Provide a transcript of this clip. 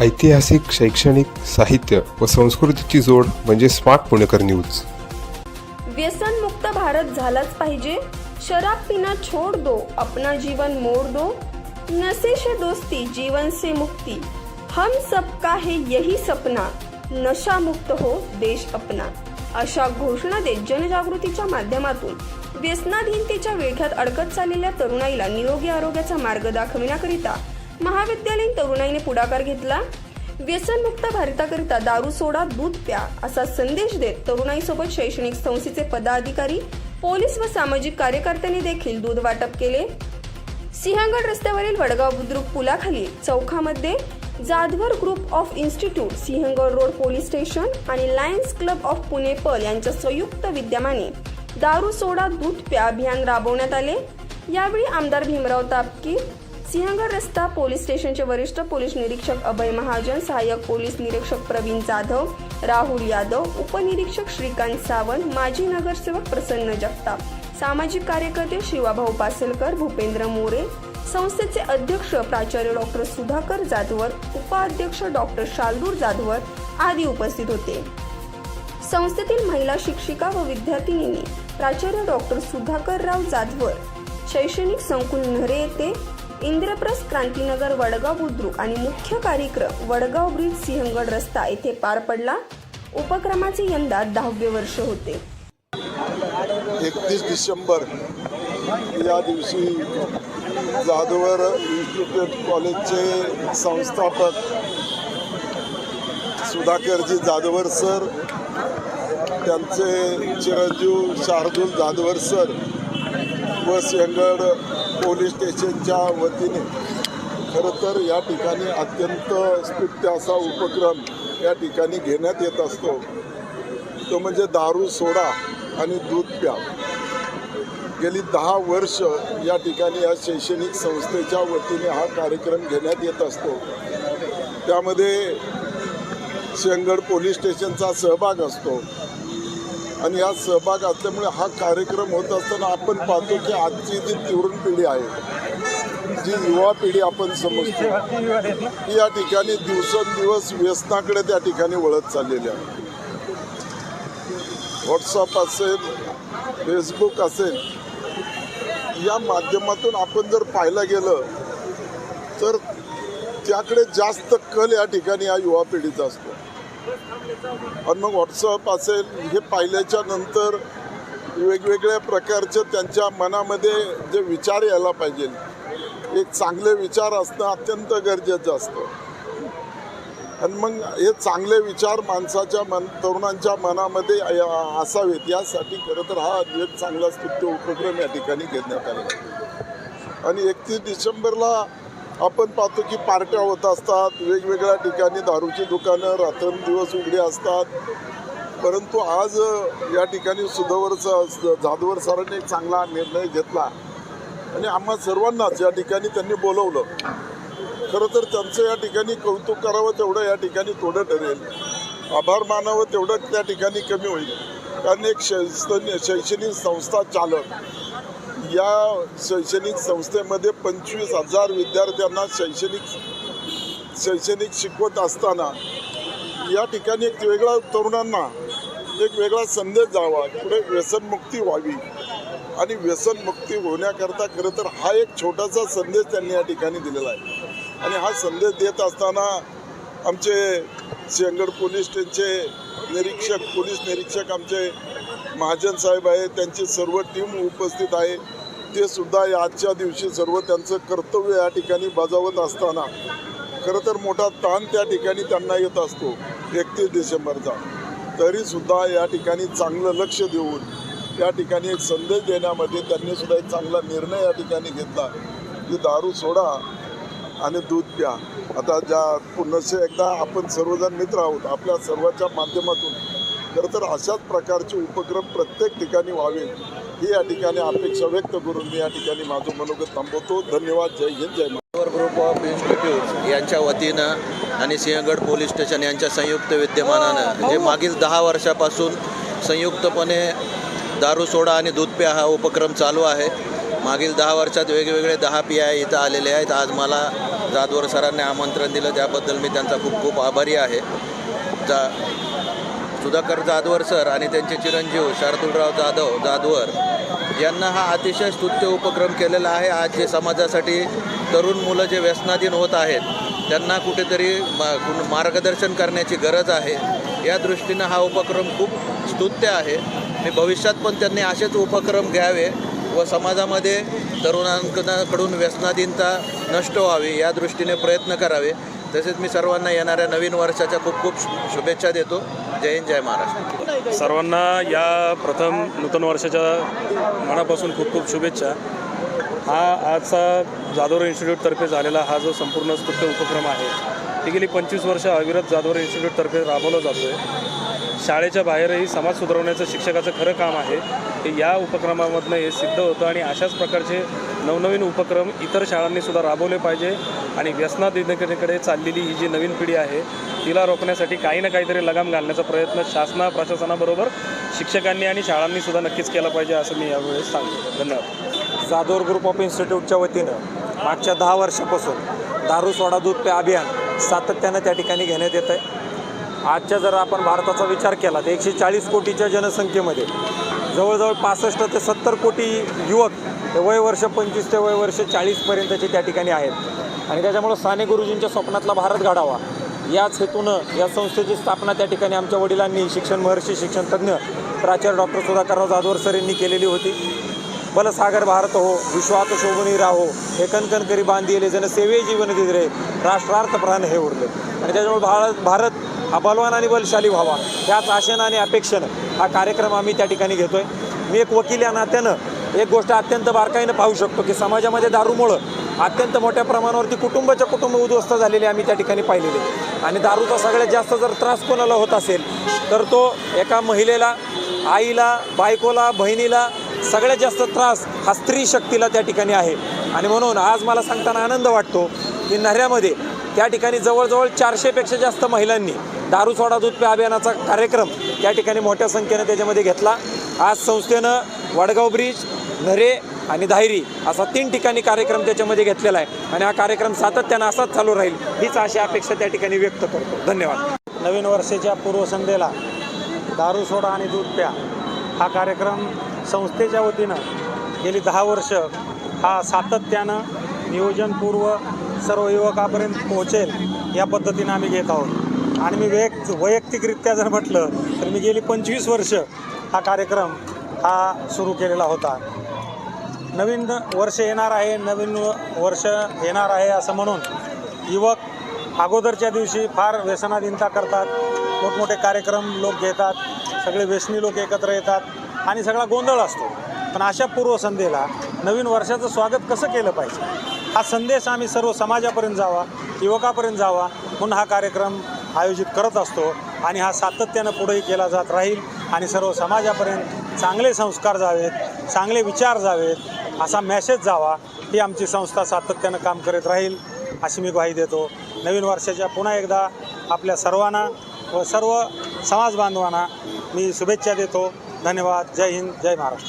ऐतिहासिक शैक्षणिक साहित्य व संस्कृतीची जोड म्हणजे स्मार्ट पुणेकर न्यूज. व्यसन मुक्त भारत झालाच पाहिजे. शराब पिना छोड़ दो अपना जीवन मोड़ दो. नशे से दोस्ती जीवन से मुक्ती. हम सबका है यही सपना. नशा मुक्त हो देश अपना. अशा घोषणा देत जनजागृतीच्या माध्यमातून व्यसनाधीनतेच्या विळख्यात अडकत चाललेल्या तरुणाईला निरोगी आरोग्याचा मार्ग दाखविण्याकरिता महाविद्यालयीन तरुणाईने पुढाकार घेतला. व्यसनमुक्त भारताकरिता दारू सोडा दूध प्या असा संदेश देत तरुणाईसोबत शैक्षणिक संस्थेचे पदाधिकारी पोलीस व सामाजिक कार्यकर्त्यांनी देखील दूध वाटप केले. सिंहगड रस्त्यावरील वडगाव बुद्रुक पुलाखाली चौकामध्ये Jadhavar group of institute Sinhagad road police station आणि लायन्स क्लब ऑफ पुणे पल यांच्या संयुक्त विद्यमाने दारू सोडा दूध प्या अभियान राबवण्यात आले. यावेळी आमदार भीमराव तापकी सिंहगड रस्ता पोलीस स्टेशनचे वरिष्ठ पोलीस निरीक्षक अभय महाजन सहाय्यक पोलीस निरीक्षक प्रवीण जाधव राहुल यादव उपनिरीक्षक श्रीकांत सावंत माजी नगरसेवक प्रसन्न जगताप सामाजिक कार्यकर्ते शिवाभाऊ पासलकर भूपेंद्र मोरे संस्थेचे अध्यक्ष प्राचार्य डॉक्टर सुधाकर जाधवर उपाध्यक्ष डॉक्टर शालदूर जाधवर आदी उपस्थित होते. संस्थेतील महिला शिक्षिका व विद्यार्थिनींनी प्राचार्य डॉक्टर सुधाकरराव जाधवर शैक्षणिक संकुल नरे येथे इंद्रप्रस्थ क्रांतीनगर वडगाव बुद्रुक आणि मुख्य कार्यक्रम वडगाव ब्रिज सिंहगड रस्ता येथे पार पडला. उपक्रमाचे यंदा दहावे वर्ष होते. एकतीस डिसेंबर या दिवशी जाधवर इन्स्टिट्यूट कॉलेजचे संस्थापक सुधाकरजी जाधवर सर त्यांचे चिरंजीव शार्दूल जाधवर सर व सिंहगड पोलीस स्टेशनच्या वतीने. खरं तर या ठिकाणी अत्यंत स्तुत्य असा उपक्रम या ठिकाणी घेण्यात येत असतो. तो म्हणजे दारू सोडा आणि दूध प्या. गेली दहा वर्ष या ठिकाणी या शैक्षणिक संस्थेच्या वतीने हा कार्यक्रम घेण्यात येत असतो. त्यामध्ये शेंगड पोलीस स्टेशनचा सहभाग असतो. आणि या सहभाग असल्यामुळे हा कार्यक्रम होत असताना आपण पाहतो की आजची जी तरुण पिढी आहे जी युवा पिढी आपण समजतो ती या ठिकाणी दिवसेंदिवस व्यसनाकडे त्या ठिकाणी वळत चाललेली आहे. व्हॉट्सअप असेल फेसबुक असेल या माध्यमातून आपण जर पाहायला गेलं तर त्याकडे जास्त कल या ठिकाणी या युवा पिढीचा असतो. आणि मग व्हॉट्सअप असेल हे पाहिल्याच्या नंतर वेगवेगळ्या प्रकारचे त्यांच्या मनामध्ये जे विचार यायला पाहिजे. एक चांगले विचार असणं अत्यंत गरजेचं असतं. आणि मग हे चांगले विचार माणसाच्या मन तरुणांच्या मनामध्ये या- असावेत. यासाठी खरं तर हा एक चांगला स्तुत्य उपक्रम या ठिकाणी घेण्यात आला आणि एकतीस डिसेंबरला आपण पाहतो की पार्ट्या होत असतात वेगवेगळ्या ठिकाणी दारूची दुकानं रात्रंदिवस उघडी असतात. परंतु आज या ठिकाणी सुधवरचा जाधवर सरांनी एक चांगला निर्णय घेतला. आणि आम्हा सर्वांनाच या ठिकाणी त्यांनी बोलवलं. खरं तर त्यांचं या ठिकाणी कौतुक करावं तेवढं या ठिकाणी थोडं ठरेल. आभार मानावं तेवढं त्या ठिकाणी कमी होईल. कारण एक शैक्षणिक शैक्षणिक संस्था चालक या शैक्षणिक संस्थेमध्ये पंचवीस हजार विद्यार्थ्यांना शैक्षणिक शैक्षणिक शिकवत असताना या ठिकाणी एक वेगळा तरुणांना एक वेगळा संदेश जावा. पुढे व्यसनमुक्ती व्हावी. आणि व्यसनमुक्ती होण्याकरता खरं तर हा एक छोटासा संदेश त्यांनी या ठिकाणी दिलेला आहे. आणि हा संदेश देत असताना आमचे शेंगड पोलीस स्टेशनचे निरीक्षक पोलीस निरीक्षक आमचे महाजन साहेब आहे त्यांची सर्व टीम उपस्थित आहे. ते सुद्धा या आजच्या दिवशी सर्व त्यांचं कर्तव्य या ठिकाणी बजावत असताना खरं तर मोठा ताण त्या ठिकाणी त्यांना येत असतो एकतीस डिसेंबरचा. तरीसुद्धा या ठिकाणी चांगलं लक्ष देऊन या ठिकाणी एक संदेश देण्यामध्ये त्यांनी सुद्धा एक चांगला निर्णय या ठिकाणी घेतला. की दारू सोडा आणि दूध प्या. आता ज्या पुनश्च एकदा आपण सर्वजण मित्र आहोत आपल्या सर्वांच्या माध्यमातून खरं तर अशाच प्रकारचे उपक्रम प्रत्येक ठिकाणी व्हावे ही या ठिकाणी अपेक्षा व्यक्त करून मी या ठिकाणी माझं मनोगत थांबवतो. धन्यवाद. जय हिंद जय महाराष्ट्र. ग्रुप ऑफ इन्स्टिट्यूट यांच्या वतीनं आणि सिंहगड पोलीस स्टेशन यांच्या संयुक्त विद्यमानानं जे मागील दहा वर्षापासून संयुक्तपणे दारू सोडा आणि दूध प्या हा उपक्रम चालू आहे. मागील दहा वर्षात वेगवेगळे दहा पी आय इथं आलेले आहेत. आज मला जाधवर सरांनी आमंत्रण दिलं त्याबद्दल मी त्यांचा खूप खूप आभारी आहे. जा सुधाकर जाधवर सर आणि त्यांचे चिरंजीव शार्दुलराव जाधव जाधवर यांना हा अतिशय स्तुत्य उपक्रम केलेला आहे. आज जे समाजासाठी तरुण मुलं जे व्यसनाधीन होत आहेत त्यांना कुठेतरी मा- मार्गदर्शन करण्याची गरज आहे. या दृष्टीनं हा उपक्रम खूप स्तुत्य आहे. आणि भविष्यात पण त्यांनी असेच उपक्रम घ्यावे व समाजामध्ये तरुणांकडून व्यसनाधीनता नष्ट व्हावी या दृष्टीने प्रयत्न करावे. तसेच मी सर्वांना येणाऱ्या नवीन वर्षाच्या खूप खूप शुभेच्छा देतो. जय हिंद जय महाराष्ट्र. सर्वांना या प्रथम नूतन वर्षाच्या मनापासून खूप खूप शुभेच्छा. हा आजचा जाधवर इन्स्टिट्यूटतर्फे झालेला हा जो संपूर्ण स्तुत्य उपक्रम आहे ते गेली पंचवीस वर्ष अविरत जाधवर इन्स्टिट्यूटतर्फे राबवला जातो आहे शाळेच्या बाहेरही समाज सुधारवण्याचं शिक्षकाचं खरं काम आहे हे या उपक्रमामधनं हे सिद्ध होतं आणि अशाच प्रकारचे नवनवीन उपक्रम इतर शाळांनी सुद्धा राबवले पाहिजे आणि व्यसनाधीनतेकडे चाललेली ही जी नवीन पिढी आहे तिला रोखण्यासाठी काही ना काहीतरी लगाम घालण्याचा प्रयत्न शासना प्रशासनाबरोबर शिक्षकांनी आणि शाळांनी सुद्धा नक्कीच केला पाहिजे असं मी यावेळेस सांगतो. धन्यवाद. जाधवर ग्रुप ऑफ इन्स्टिट्यूटच्या वतीनं मागच्या दहा वर्षापासून दारू सोडा दूध पे अभियान सातत्यानं त्या ठिकाणी घेण्यात येत आहे आजच्या जर आपण भारताचा विचार केला तर एकशे चाळीस कोटीच्या जनसंख्येमध्ये जवळजवळ पासष्ट ते सत्तर कोटी युवक वय वर्ष पंचवीस ते वय वर्ष चाळीसपर्यंतचे त्या ठिकाणी आहेत. आणि त्याच्यामुळं साने गुरुजींच्या स्वप्नातला भारत घडावा. याच हेतूनं या संस्थेची स्थापना त्या ठिकाणी आमच्या वडिलांनी शिक्षण महर्षी शिक्षण तज्ज्ञ प्राचार्य डॉक्टर सुधाकरराव जाधवर सर यांनी केलेली होती. बलसागर भारत हो विश्वात शोभनी राहो हे कणकण करी बांधिले जन सेवे जीवन दिदरे राष्ट्रार्थ प्राण हे उरले. आणि त्याच्यामुळे भारत भारत हा बलवान आणि बलशाली व्हावा. त्याच आशेनं आणि अपेक्षेनं हा कार्यक्रम आम्ही त्या ठिकाणी घेतोय. मी एक वकील या नात्यानं एक गोष्ट अत्यंत बारकाईनं पाहू शकतो की समाजामध्ये दारूमुळं अत्यंत मोठ्या प्रमाणावरती कुटुंबाच्या कुटुंब उद्ध्वस्त झालेले आम्ही त्या ठिकाणी पाहिलेले. आणि दारूचा सगळ्यात जास्त जर त्रास कोणाला होत असेल तर तो एका महिलेला आईला बायकोला बहिणीला सगळ्यात जास्त त्रास हा स्त्री शक्तीला त्या ठिकाणी आहे. आणि म्हणून आज मला सांगताना आनंद वाटतो की नऱ्यामध्ये त्या ठिकाणी जवळजवळ चारशेपेक्षा जास्त महिलांनी दारू सोडा दूध पे अभियानाचा कार्यक्रम त्या ठिकाणी मोठ्या संख्येनं त्याच्यामध्ये घेतला. आज संस्थेनं वडगाव ब्रिज नरे आणि धायरी असा तीन ठिकाणी कार्यक्रम त्याच्यामध्ये घेतलेला आहे. आणि हा कार्यक्रम सातत्यानं असाच चालू राहील हीच अशी अपेक्षा त्या ठिकाणी व्यक्त करतो. धन्यवाद. नवीन वर्षाच्या पूर्वसंध्येला दारू सोडा आणि दूध प्या. हा कार्यक्रम संस्थेच्या वतीनं गेली दहा वर्ष हा सातत्यानं नियोजनपूर्व सर्व युवकापर्यंत पोहोचेल या पद्धतीनं आम्ही घेत आहोत. आणि मी वैयक्त वैयक्तिकरित्या जर म्हटलं तर मी गेली पंचवीस वर्ष हा कार्यक्रम हा सुरू केलेला होता. नवीन वर्ष येणार आहे नवीन वर्ष येणार आहे असं म्हणून युवक अगोदरच्या दिवशी फार व्यसनाधीनता करतात. मोठमोठे कार्यक्रम लोक घेतात सगळे व्यसनी लोक एकत्र येतात आणि सगळा गोंधळ असतो. पण अशा पूर्वसंध्येला नवीन वर्षाचं स्वागत कसं केलं पाहिजे? हा संदेश आम्ही सर्व समाजापर्यंत जावा युवकापर्यंत जावा म्हणून हा कार्यक्रम आयोजित करत असतो आणि हा सातत्यानं पुढेही केला जात राहील आणि सर्व समाजापर्यंत चांगले संस्कार जावेत चांगले विचार जावेत असा मेसेज जावा ही आमची संस्था सातत्यानं काम करत राहील अशी मी ग्वाही देतो. नवीन वर्षाच्या पुन्हा एकदा आपल्या सर्वांना व सर्व समाज बांधवांना मी शुभेच्छा देतो. धन्यवाद. जय हिंद. जय महाराष्ट्र.